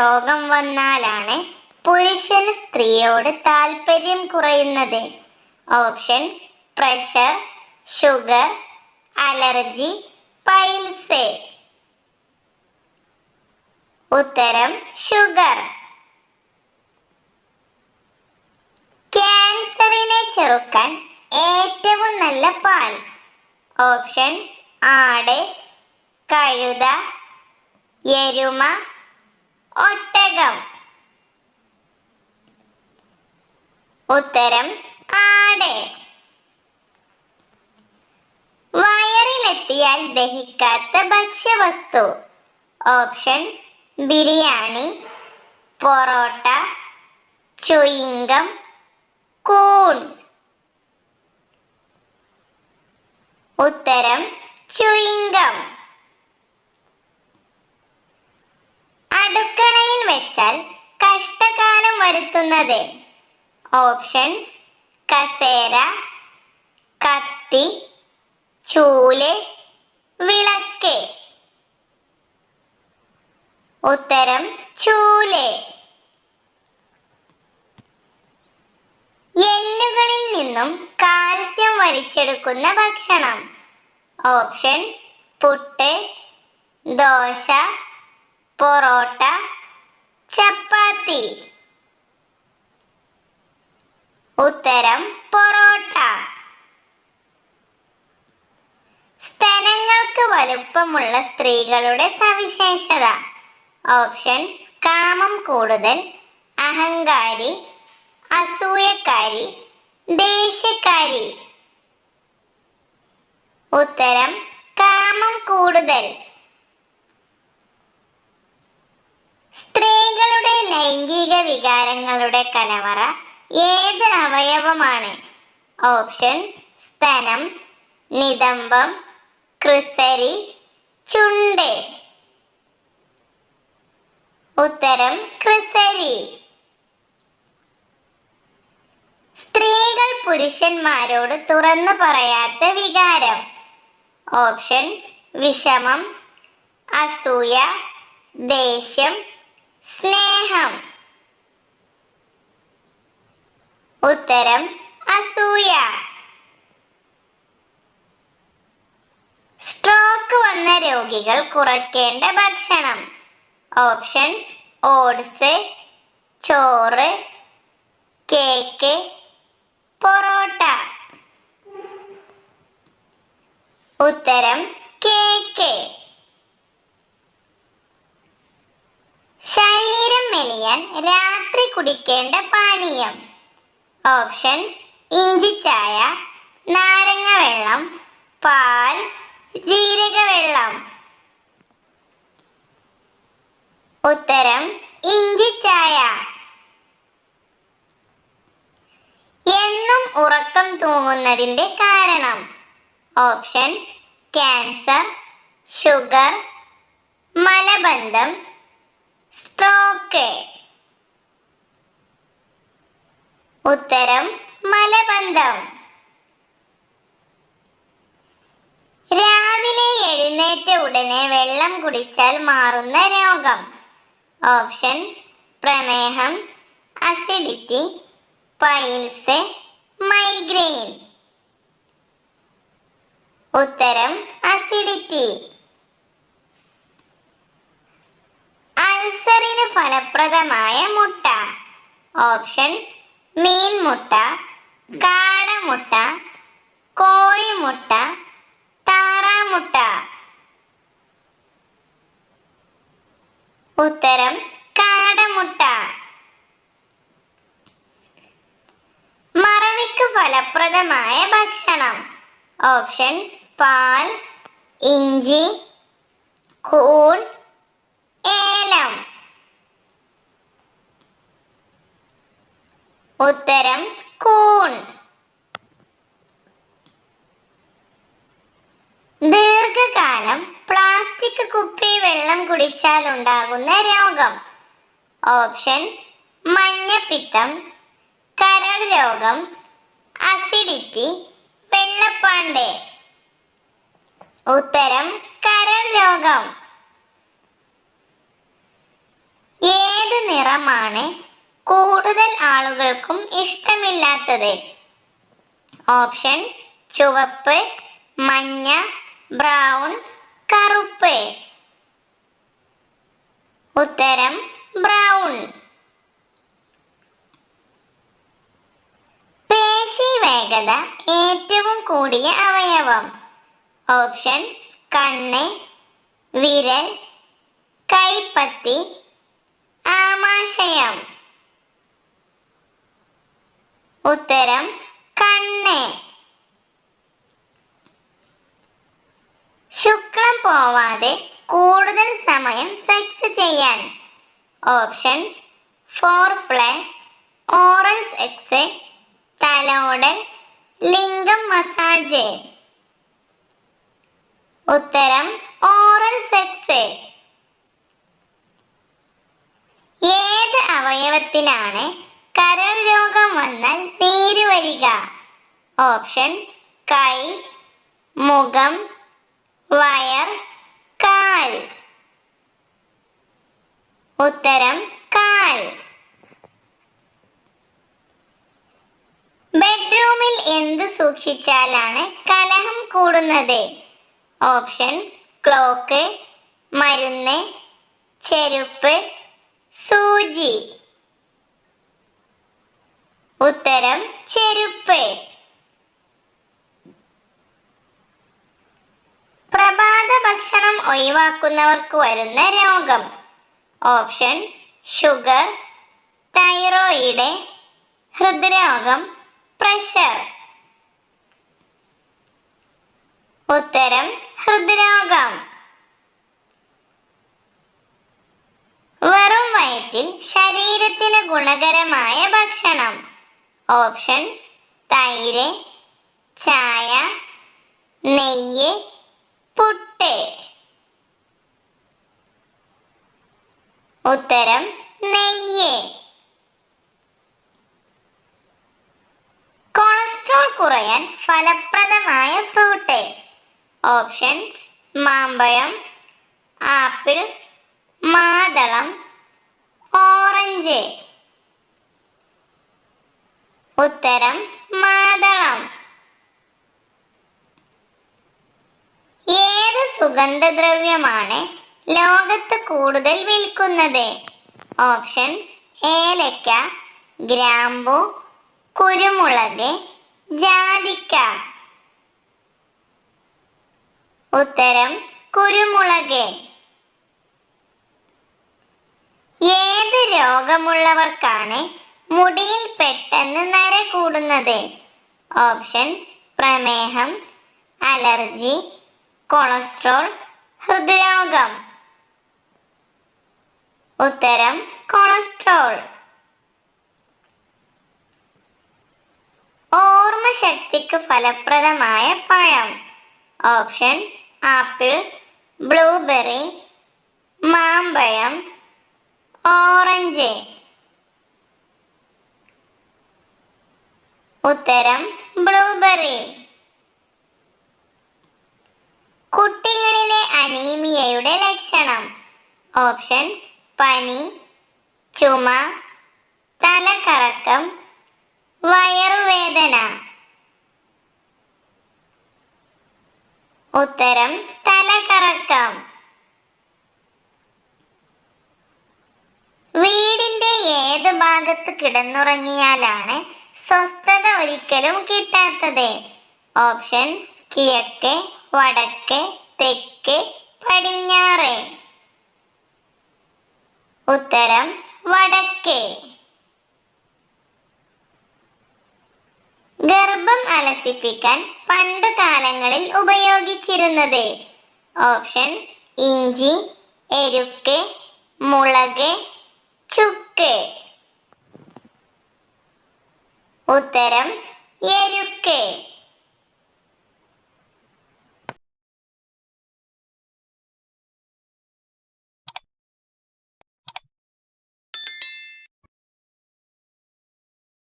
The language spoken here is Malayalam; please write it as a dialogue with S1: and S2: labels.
S1: രോഗം വന്നാലാണ് പുരുഷന് സ്ത്രീയോട് താല്പര്യം കുറയുന്നത്. Options pressure sugar allergy piles. ഉത്തരം ഷുഗർ. ക്യാൻസറിനെ ചെറുക്കാൻ ഏറ്റവും നല്ല പാൽ. ഓപ്ഷൻസ് ആട് കഴുത എരുമ ഒട്ടകം. ഉത്തരം ആട്. വയറിലെത്തിയാൽ ദഹിക്കാത്ത ഭക്ഷ്യവസ്തു. Options biryani parotta chewing gum കൂൺ. ഉത്തരം ചുയിങ്കം. വെച്ചാൽ കഷ്ടകാലം വരുത്തുന്നത്. ഓപ്ഷൻസ് കസേര കത്തി ചൂൽ വിളക്ക്. ഉത്തരം ചൂൽ. എല്ലുകളിൽ നിന്നും കാൽസ്യം വലിച്ചെടുക്കുന്ന ഭക്ഷണം. ഓപ്ഷൻസ് പുട്ട് ദോശ പൊറോട്ട ചപ്പാത്തി ഉത്തരം പൊറോട്ട. സ്തനങ്ങൾക്ക് വലുപ്പമുള്ള സ്ത്രീകളുടെ സവിശേഷത. ഓപ്ഷൻസ് കാമം കൂടുതൽ അഹങ്കാരി അസൂയക്കാരി ദേഷ്യക്കാരി. ഉത്തരം കാമം കൂടുതൽ. സ്ത്രീകളുടെ ലൈംഗിക വികാരങ്ങളുടെ കലവറ ഏത് അവയവമാണ്? ഓപ്ഷൻസ് സ്തനം നിതംബം ക്രിസരി ചുണ്ട്. ഉത്തരം ക്രിസരി. സ്ത്രീകൾ പുരുഷന്മാരോട് തുറന്നു പറയാത്ത വികാരം. ഓപ്ഷൻസ് വിഷമം അസൂയ ദേഷ്യം സ്നേഹം. ഉത്തരം അസൂയ. സ്ട്രോക്ക് വന്ന രോഗികൾ കുറയ്ക്കേണ്ട ഭക്ഷണം. ഓപ്ഷൻസ് ഓട്സ് ചോറ് കേക്ക് പൊറോട്ട. ഉത്തരം കേക്ക് ശരീരം മെലിയാൻ രാത്രി കുടിക്കേണ്ട പാനീയം. ഓപ്ഷൻസ് ഇഞ്ചിച്ചായ ചായ നാരങ്ങ വെള്ളം പാൽ ജീരക വെള്ളം. ഉത്തരം ഇഞ്ചിച്ചായ ചായ. എന്നും ഉറക്കം തൂങ്ങുന്നതിന്റെ കാരണം. ഓപ്ഷൻസ് ക്യാൻസർ ഷുഗർ മലബന്ധം സ്ട്രോക്ക്. ഉത്തരം മലബന്ധം. രാവിലെ എഴുന്നേറ്റ ഉടനെ വെള്ളം കുടിച്ചാൽ മാറുന്ന രോഗം. ഓപ്ഷൻസ് പ്രമേഹം അസിഡിറ്റി പൈൽസ് മൈഗ്രെയിൻ. ഉത്തരം അസിഡിറ്റി. ഫലപ്രദമായ മുട്ട. ഓപ്ഷൻസ് മീൻമുട്ട കാടമുട്ട കോഴിമുട്ട താറാമുട്ട ഉത്തരം കാടമുട്ട മറവിക്ക് ഫലപ്രദമായ ഭക്ഷണം. ഓപ്ഷൻസ് പാൽ ഇഞ്ചി കൂൺ ഏലം. ഉത്തരം കൂൺ. ദീർഘകാലം പ്ലാസ്റ്റിക് കുപ്പി വെള്ളം കുടിച്ചാൽ ഉണ്ടാകുന്ന രോഗം. ഓപ്ഷൻസ് മഞ്ഞപ്പിത്തം കരൾ രോഗം അസിഡിറ്റി വെള്ളപ്പാണ്ട്. ഉത്തരം കരൾ രോഗം. ഏത് നിറമാണ് കൂടുതൽ ആളുകൾക്കും ഇഷ്ടമില്ലാത്തത്. ഓപ്ഷൻസ് ചുവപ്പ് മഞ്ഞ ബ്രൗൺ കറുപ്പ്. ഉത്തരം ബ്രൗൺ. പേശി വേഗത ഏറ്റവും കൂടിയ അവയവം. ഓപ്ഷൻസ് കണ്ണ് വിരൽ കൈപ്പത്തി ആമാശയം. ഉത്തരം കണ്ണ്. ശുക്ലം പോവാതെ കൂടുതൽ സമയം സെക്സ് ചെയ്യാൻ. Options foreplay oral sex തലോടൽ ലിംഗം മസാജ്. ഉത്തരം ഓറൽ സെക്സ് ഏത് അവയവത്തിനാണ് കരൾ രോഗം വന്നാൽ നീര് വരിക. ഓപ്ഷൻസ് കൈ മുഖം വയർ കാൽ. ഉത്തരം കാൽ. ബെഡ്റൂമിൽ എന്ത് സൂക്ഷിച്ചാലാണ് കലഹം കൂടുന്നത്? ഓപ്ഷൻസ് ക്ലോക്ക് മരുന്ന് ചെരുപ്പ് സൂചി. ഉത്തരം ചെരുപ്പ്. പ്രഭാത ഭക്ഷണം ഒഴിവാക്കുന്നവർക്ക് വരുന്ന രോഗം. ഓപ്ഷൻസ് ഷുഗർ തൈറോയിഡ് ഹൃദ്രോഗം പ്രഷർ. ഉത്തരം ഹൃദ്രോഗം. വെറും വയറ്റിൽ ശരീരത്തിന് ഗുണകരമായ ഭക്ഷണം ഓപ്ഷൻസ് തൈര് ചായ നെയ്യ് പുട്ട്. ഉത്തരം നെയ്യ്. കൊളസ്ട്രോൾ കുറയാൻ ഫലപ്രദമായ ഫ്രൂട്ട്. ഓപ്ഷൻസ് മാമ്പഴം ആപ്പിൾ മാതളം ഓറഞ്ച്. ഉത്തരം മാതളം. ഏത് സുഗന്ധദ്രവ്യമാണ് ലോകത്ത് കൂടുതൽ വിൽക്കുന്നത്? ഓപ്ഷൻസ് ഏലക്ക ഗ്രാമ്പു കുരുമുളക് ജാതിക്ക. ഉത്തരം കുരുമുളക്. ഏത് രോഗമുള്ളവർക്കാണ് മുടിയിൽ പെട്ടെന്ന് നര കൂടുന്നത്. ഓപ്ഷൻസ് പ്രമേഹം അലർജി കൊളസ്ട്രോൾ ഹൃദ്രോഗം. ഉത്തരം കൊളസ്ട്രോൾ. ഓർമ്മശക്തിക്ക് ഫലപ്രദമായ പഴം. ഓപ്ഷൻസ് ആപ്പിൾ ബ്ലൂബെറി മാമ്പഴം ഓറഞ്ച്. ഉത്തരം ബ്ലൂബെറി. കുട്ടികളിലെ അനീമിയയുടെ ലക്ഷണം. ഓപ്ഷൻസ് പനി ചുമ തലകറക്കം വയറുവേദന. ഉത്തരം തലകറക്കം. വീടിന്റെ ഏത് ഭാഗത്ത് കിടന്നുറങ്ങിയാലാണ് സ്വസ്ഥത ഒരിക്കലും കിട്ടാത്തത്. ഓപ്ഷൻസ് കിഴക്ക് വടക്ക് തെക്ക് പടിഞ്ഞാറ്. ഉത്തരം വടക്ക്. ഗർഭം അലസിപ്പിക്കാൻ പണ്ട് കാലങ്ങളിൽ ഉപയോഗിച്ചിരുന്നത് ഓപ്ഷൻസ് ഇഞ്ചി എരുക്ക് മുളക് ചുക്ക്. ഉത്തരം എരുക്ക്.